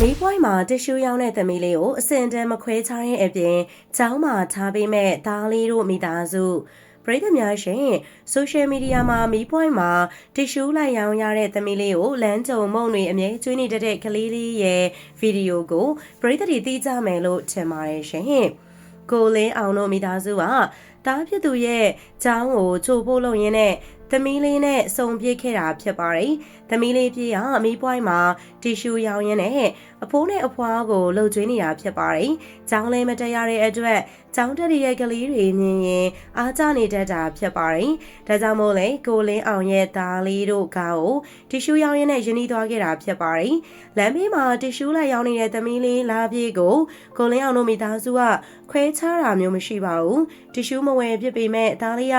မေးပွိုင်းမှာတ िश ူးရောင်းတဲ့သမီးလေးကိုအစင်တန်းမခွဲခြားတဲ့အပြင်ចောင်းမှာထားပေးမဲ့သားလေးတို့မိသားစုပရိသတ်များရှင်ဆိုရှယ်မီဒီယာမှာမီးပွိုင်းမှာတ िश ူးလိုက်ရောင်းရတဲ့သမီးလေးကိုလမ်းကြုံမုံတွေအမြဲကျွေးနေတတ်တဲ့ကလေးလေးရဲ့ဗီဒီယိုကိုပရိသတ်တွေသိကြမယ်လို့ထင်ပါတယ်ရှင်ကိုလင်းအောင်တို့မိသားစုကတားဖြစ်သူရဲ့ចောင်းကိုချိုဖို့လုပ်ရင်းနဲ့ သမီးလေးနဲ့စုံပြစ်ခဲ့တာဖြစ်ပါတယ်။သမီးလေးပြေးရအမီးပွိုင်းမှာတီရှူရောင်ရင်းနဲ့အဖိုးနဲ့အဖွားကိုလှုပ်ကျွေးနေတာဖြစ်ပါတယ်။ကျောင်းလဲမတက်ရတဲ့အတွက်ကျောင်းတက်ရဲ့ကလေးတွေမြင်ရင်အားကျနေတတ်တာဖြစ်ပါတယ်။ဒါကြောင့်မို့လဲကိုလင်းအောင်ရဲ့သားလေးတို့ကကိုတီရှူရောင်ရင်းနဲ့ယဉ်ဤသွားခဲ့တာဖြစ်ပါတယ်။လမ်းဘေးမှာတီရှူလိုက်ရောင်းနေတဲ့သမီးလေးလာပြေးကိုကိုလင်းအောင်တို့မိသားစုကခွဲခြားတာမျိုးမရှိပါဘူး။တီရှူမဝယ်ဖြစ်ပေမဲ့သားလေးက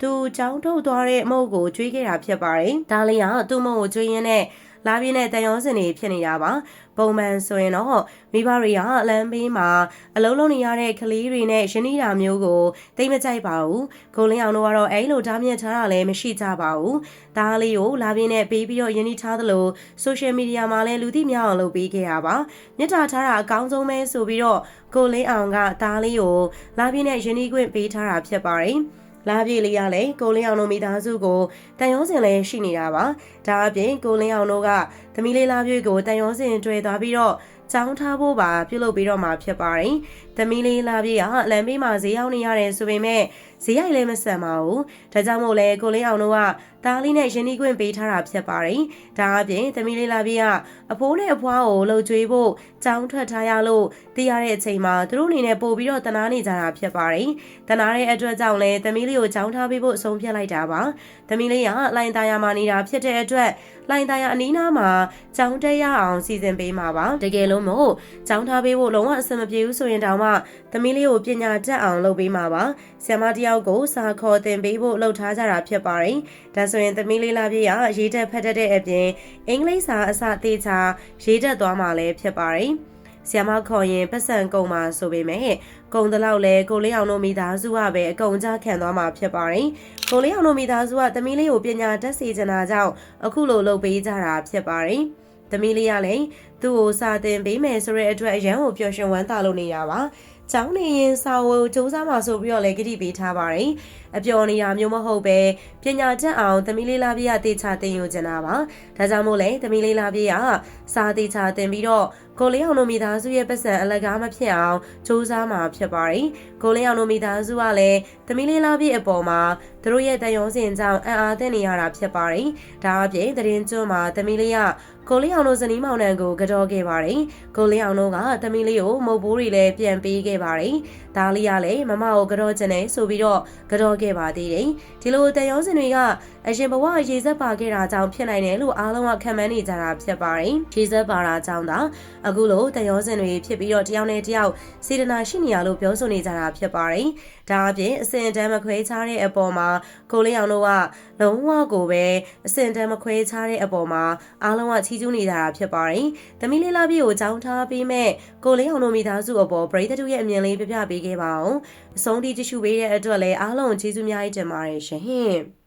သူចောင်းထုတ်သွားတဲ့အမုတ်ကိုကျွေးခဲ့တာဖြစ်ပါတယ်။ဒါလေးကသူ့မုတ်ကိုကျွေးရင်းနဲ့လာပြင်းတဲ့တန်ရုံးစင်တွေဖြစ်နေတာပါပုံမှန်ဆိုရင်တော့မိဘတွေကအလန်းဘေးမှာအလုံးလုံးနေရတဲ့ကလေးတွေနဲ့ရင်းနှီးတာမျိုးကိုတိတ်မကြိုက်ပါဘူးကိုလင်းအောင်တို့ကတော့အဲ့လိုဓာတ်မြင့်ထားတာလည်းမရှိကြပါဘူးဒါလေးကိုလာပြင်းနဲ့ပေးပြီးတော့ရင်းနှီးထားသလိုဆိုရှယ်မီဒီယာမှာလည်းလူသိများအောင်လုပ်ပေးခဲ့ရပါမြစ်တာထားတာအကောင်းဆုံးပဲဆိုပြီးတော့ကိုလင်းအောင်ကဒါလေးကိုလာပြင်းနဲ့ရင်းနှီးခွင့်ပေးထားတာဖြစ်ပါတယ် လာပြေးလေးရလဲကိုလင်းအောင်တို့မိသားစုကိုတန်ရုံးစင်လည်းရှိနေတာပါဒါအပြင်ကိုလင်းအောင်တို့ကသမီးလေးလာပြေးကိုတန်ရုံးစင်တွေ့သွားပြီးတော့ ကြောင်းထားဖို့ပါပြုလုပ်ပြီးတော့မှာဖြစ်ပါတယ်။သမီးလေးလာပြေးကလမ်းဘေးမှာဈေးရောက်နေရတယ်ဆိုပေမဲ့ဈေးရိုက်လည်းမဆန်ပါဘူး။ဒါကြောင့်မို့လဲကိုလေးအောင်တို့ကသားလေးနဲ့ရင်းနှီးခွင့်ပေးထားတာဖြစ်ပါတယ်။ဒါအပြင်သမီးလေးလာပြေးကအဖိုးနဲ့အဖွားကိုလှုပ်ကြွေးဖို့ကြောင်းထွက်ထားရလို့သိရတဲ့အချိန်မှာသူတို့အနေနဲ့ပို့ပြီးတော့တနာနေကြတာဖြစ်ပါတယ်။တနာတဲ့အတွက်ကြောင့်လဲသမီးလေးကိုကြောင်းထားပေးဖို့အဆုံးဖြတ်လိုက်တာပါ။သမီးလေးကလိုင်သားရမှာနေတာဖြစ်တဲ့အတွက်လိုင်သားရအနီးနားမှာကြောင်းတက်ရအောင်စီစဉ်ပေးမှာပါ။တကယ်လို့မို့ကြောင်းထားပေးဖို့လုံးဝအဆင်မပြေဘူးဆိုရင်တောင်မှသမီးလေးကိုပညာတတ်အောင်လုပ်ပေးမှာပါ။ဆ iam မတယောက်ကိုစာခေါ်သင်ပေးဖို့လှုပ်ထားကြတာဖြစ်ပါတယ်။ဒါဆိုရင်သမီးလေးလာပြည့်ရရေးတက်ဖတ်တတ်တဲ့အပြင်အင်္ဂလိပ်စာအစသေးချာရေးတက်သွားမှာလည်းဖြစ်ပါတယ်။ဆီယမခေါ်ရင်ပတ်စံကုန်မှာဆိုပေမဲ့ကုံတလောက်လဲကိုလေးအောင်တို့မိသားစုကပဲအကုန်ကြခံသွားမှာဖြစ်ပါတယ်။ကိုလေးအောင်တို့မိသားစုကသမီးလေးကိုပညာတတ်စေချင်တာကြောင့်အခုလိုလုပ်ပေးကြတာဖြစ်ပါတယ်။ သမီးလေးကလည်းသူ့ကိုစာသင်ပေးမယ်ဆိုတဲ့အတွက်အရန်ကိုပျော်ရွှင်ဝမ်းသာလို့နေရပါ။ကျောင်းနေရင်စာဝယ်စူးစမ်းမှာဆိုပြီးတော့လည်းကြည့်ပေးထားပါတယ်။အပျော်နေတာမျိုးမဟုတ်ပဲပညာတတ်အောင်သမီးလေးလာပြည့်ရတေချာတင်ယူချင်တာပါ။ဒါကြောင့်မို့လဲသမီးလေးလာပြည့်ရစာတေချာတင်ပြီးတော့ကိုလေးအောင်တို့မိသားစုရဲ့ပတ်စံအလကားမဖြစ်အောင်စူးစမ်းမှာဖြစ်ပါတယ်။ကိုလေးအောင်တို့မိသားစုကလည်းသမီးလေးလာပြည့်အပေါ်မှာသူတို့ရဲ့တန်ရုံးစင်ကြောင့်အံ့အားသင့်နေရတာဖြစ်ပါတယ်။ဒါအပြင်တရင်ကျွန်းမှာသမီးလေးက ကိုလေးအောင်တို့ဇနီးမောင်နှံကိုကြောခဲ့ပါတယ်။ကိုလေးအောင်တို့ကသမီးလေးကိုမုတ်ဘိုးတွေလည်းပြန်ပေးခဲ့ပါတယ်။ဒါလေးကလည်းမမကိုကြောချင်တယ်ဆိုပြီးတော့ကြောခဲ့ပါသေးတယ်။ဒီလိုတန်ရုံးစင်တွေကအရင်ဘဝရေစက်ပါခဲ့တာကြောင့်ဖြစ်နိုင်တယ်လို့အားလုံးကခံမှန်းနေကြတာဖြစ်ပါတယ်။ရေစက်ပါတာကြောင့်သာအခုလိုတန်ရုံးစင်တွေဖြစ်ပြီးတော့တယောက်နဲ့တယောက်စေတနာရှိနေရလို့ပြောဆိုနေကြတာဖြစ်ပါတယ်။ဒါအပြင်အစင်တန်းမခွဲခြားတဲ့အပေါ်မှာကိုလေးအောင်တို့ကလုံးဝကိုပဲအစင်တန်းမခွဲခြားတဲ့အပေါ်မှာအားလုံးကချီးကျူးနေကြတာဖြစ်ပါတယ်။သမီးလေးလာပြည့်ကိုကြောင်းထားပြီးမဲ့ကိုလေးအောင်တို့မိသားစုအပေါ်ပရိသတ်တို့ရဲ့အမြင်လေးပြပြပေးခဲ့ပါအောင်။အဆုံးထိကြည့်ရှုပေးတဲ့အတွက်လည်းအားလုံးကျေးဇူးများကြီးတင်ပါတယ်ရှင်။